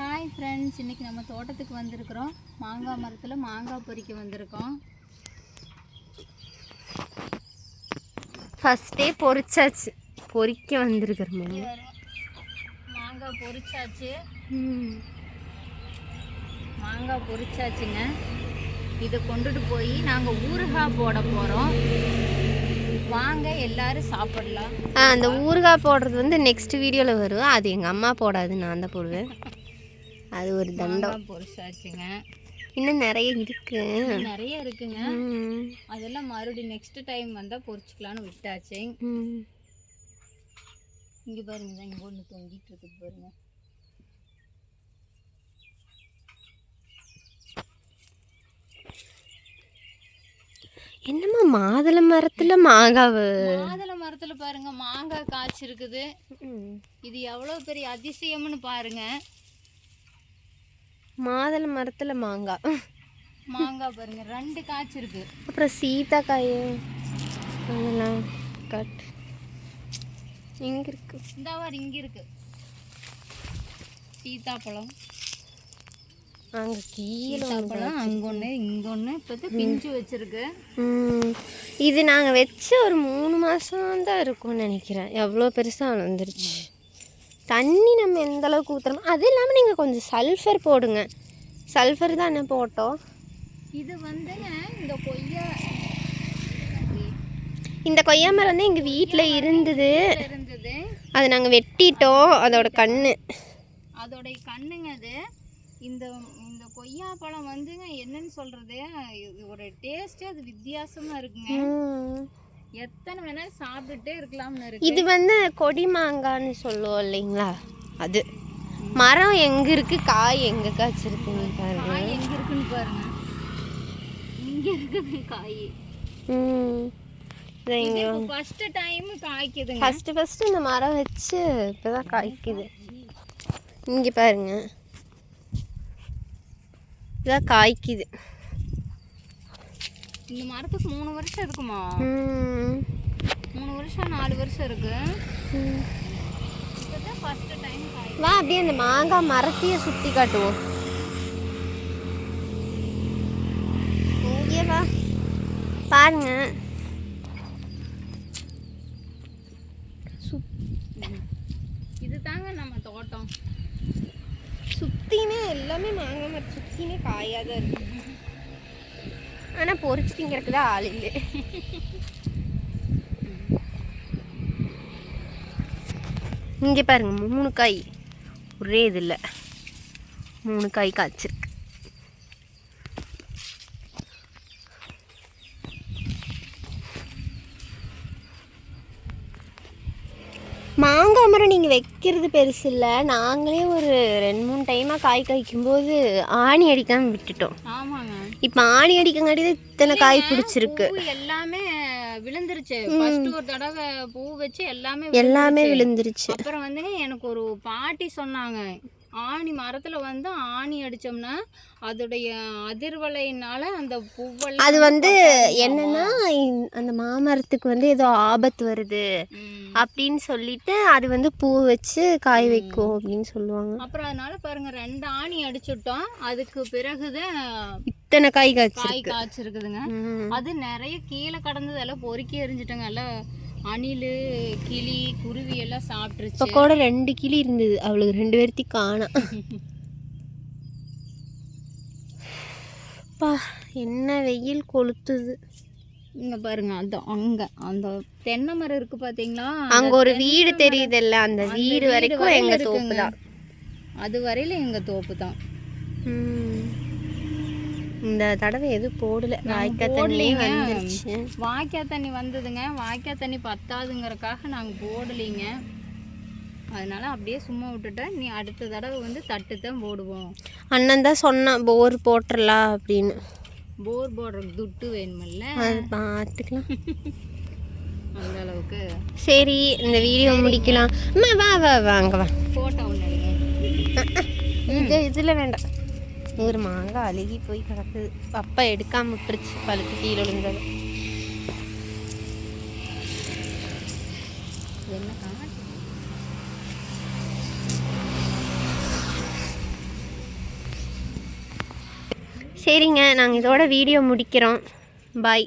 Hi friends இன்றைக்கி நம்ம தோட்டத்துக்கு வந்திருக்கிறோம். மாங்காய் மரத்தில் மாங்காய் பொறிக்க வந்திருக்கோம். ஃபஸ்ட்டே பொரிச்சாச்சு பொரிக்க வந்திருக்கிறோம். மாங்காய் பொரிச்சாச்சு மாங்காய் பொரிச்சாச்சுங்க இதை கொண்டுட்டு போய் நாங்கள் ஊறுகாய் போட போகிறோம் வாங்க எல்லாரும் சாப்பிடலாம். அந்த ஊறுகாய் போடுறது வந்து நெக்ஸ்ட் வீடியோவில் வரும். அது எங்கள் அம்மா போடாது நான் தான் போடுவேன். அது ஒரு தண்டம். மாங்காய் பொரிச்சாச்சுங்க. இன்னும் நிறைய இருக்கு. நிறைய இருக்குங்க. அதெல்லாம் மறுபடியும் நெக்ஸ்ட் டைம் வந்தால் பொரிச்சுக்கலான்னு விட்டாச்சு. இங்கே பாருங்க இங்கே ஒன்று தொங்கிட்டு இருக்குது பாருங்க. என்னம்மா மாதுளை மரத்தில் மாங்காவு? மாதுளை மரத்துல பாருங்க மாங்காய் காய்ச்சிருக்குது. இது எவ்வளோ பெரிய அதிசயம்னு பாருங்க. மாதுளை மரத்தில் மாங்காய் மாங்காய் பாருங்க ரெண்டு காய்ச்சிருக்கு அப்புறம் சீத்தாக்காய் அதெல்லாம் கட் எங்கே இருக்கு. இந்த வாரம் இங்க இருக்கு. சீத்தாப்பழம். அங்கே கீழே சீத்தாப்பழம் அங்க ஒன்று இங்க ஒன்று இப்போ பிஞ்சு வச்சிருக்கு. இது நாங்கள் வச்ச ஒரு மூணு மாதம் தான் இருக்கும்னு நினைக்கிறேன். எவ்வளோ பெருசாக வளர்ந்துருச்சு. தண்ணி நம்ம எந்த அளவுக்கு ஊற்றுறோமோ அது இல்லாமல் நீங்கள் கொஞ்சம் சல்ஃபர் போடுங்க. சல்ஃபர் தான் போட்டோம்? இது வந்துங்க இந்த கொய்யா? இந்த கொய்யா மரம் வந்து எங்கள் வீட்டில் இருந்தது. இருந்தது. அதை நாங்கள் வெட்டிட்டோம் அதோட கண்ணு. அதோடைய கண்ணுங்க அது. இந்த இந்த கொய்யா பழம் வந்துங்க என்னன்னு சொல்றது? இதோட டேஸ்டே அது வித்தியாசமா இருக்குங்க. எத்தனை வேணாலும் சாப்பிட்டுட்டே இருக்கலாம்னு இருக்கு. இது வந்து கொடி மாங்கான்னு சொல்லுவோம் இல்லைங்களா? அது. மரம் எங்கே இருக்குது காய் எங்கே காய்ச்சிருக்குன்னு பாருங்க. காய் எங்க இருக்குன்னு பாருங்க. இங்க இருக்குது காய். ம். இங்கே ஃபர்ஸ்ட் டைம் காய்க்குதுங்க. ஃபஸ்ட்டு ஃபஸ்ட்டு இந்த மரம் வச்சு இப்போ தான் காய்க்குது. இங்கே பாருங்க. இதான் காய்க்குது. இந்த மரத்துக்கு மூணு வருஷம் இருக்குமா? வருஷம் இருக்கு. வா அப்படியே அந்த மாங்காய் மரத்தையே சுற்றி காட்டுவோம். இங்கே வா. பாருங்க. இது தாங்க நம்ம தோட்டம். சுற்றினே எல்லாமே மாங்காய் மரம் சுற்றினே காயாக தான் இருக்கு. ஆனால் பொறிச்சு திங்கிறதுக்கு தான் ஆள் இல்லை. இங்கே பாருங்க மூணு காய். ஒரே இது இல்லை மூணு காய் காய்ச்சிருக்கு. மாங்காய் மரம் நீங்கள் வைக்கிறது பெருசு இல்லை. நாங்களே ஒரு ரெண்டு மூணு டைமாக காய் காய்க்கும்போது ஆணி அடிக்காமல் விட்டுட்டோம். ஆமாங்க. இப்போ ஆணி அடிக்கங்காட்டி தான் இத்தனை காய் பிடிச்சிருக்கு. எல்லாமே விழுந்துருச்சு. ஃபர்ஸ்ட் ஒரு தடவை பூ வச்சு எல்லாமே எல்லாமே விழுந்துருச்சு. அப்புறம் வந்துங்க எனக்கு ஒரு பாட்டி சொன்னாங்க. ஆணி மரத்துல வந்து ஆணி அடிச்சோம்னா அதோடைய அதிர்வலையினால அந்த பூவெல்லாம் அது வந்து என்னன்னா அந்த மாமரத்துக்கு வந்து ஏதோ ஆபத்து வருது. அப்படின்னு சொல்லிட்டு அது வந்து பூ வச்சு காய் வைக்கும் அப்படின்னு சொல்லுவாங்க. அப்புறம் அதனால பாருங்க ரெண்டு ஆணி அடிச்சுட்டோம். அதுக்கு பிறகுதான் இத்தனை காய் காய் காய்ச்சிருக்கு. காய்ச்சிருக்குதுங்க. அது நிறைய கீழே கடந்தது எல்லாம் பொறுக்கி எரிஞ்சிட்டோங்க எல்லாம் அணில் கிளி குருவி எல்லாம் இப்போ சாப்பிட்டுருச்சு கூட ரெண்டு கிளி இருந்தது. அவளுக்கு ரெண்டு பேர்த்தையும் காணோம் பா என்ன வெயில் கொளுத்துது. இங்க பாருங்க அது அங்க அந்த தென்னை மரம் இருக்கு பாத்தீங்களா? அங்க ஒரு வீடு தெரியுதுல்ல அந்த அந்த வீடு வரைக்கும் எங்க. தோப்பு தான் அது வரையில எங்க தோப்பு தான் இந்த தடவை எதுவும் போடல. வாய்க்கால் போடலைங்க. வந்துருச்சு. வாய்க்கால் தண்ணி வந்ததுங்க. வாய்க்கால் தண்ணி பத்தாதுங்கிறக்காக நாங்க போடலைங்க. அதனால அப்படியே சும்மா விட்டுட்டேன். நீ அடுத்த தடவை வந்து தட்டு தான் போடுவோம். அண்ணன் தான் சொன்னான் போர் போட்டுடலாம் அப்படின்னு. போர் போடுறதுக்கு துட்டு வேணுமில்ல. அது பார்த்துக்கலாம் அந்த அளவுக்கு. சரி இந்த வீடியோ முடிக்கலாம். அம்மா வா வா வாங்க வா. போட்டோ ஒன்று இது இதில் வேண்டாம். ஒரு மாங்காய் அழுகி போய் கிடக்குது. அப்பா எடுக்காமல் விட்டுருச்சு. பழுத்து கீழே விழுந்தது. சரிங்க நாங்கள் இதோட வீடியோ முடிக்கிறோம். பாய்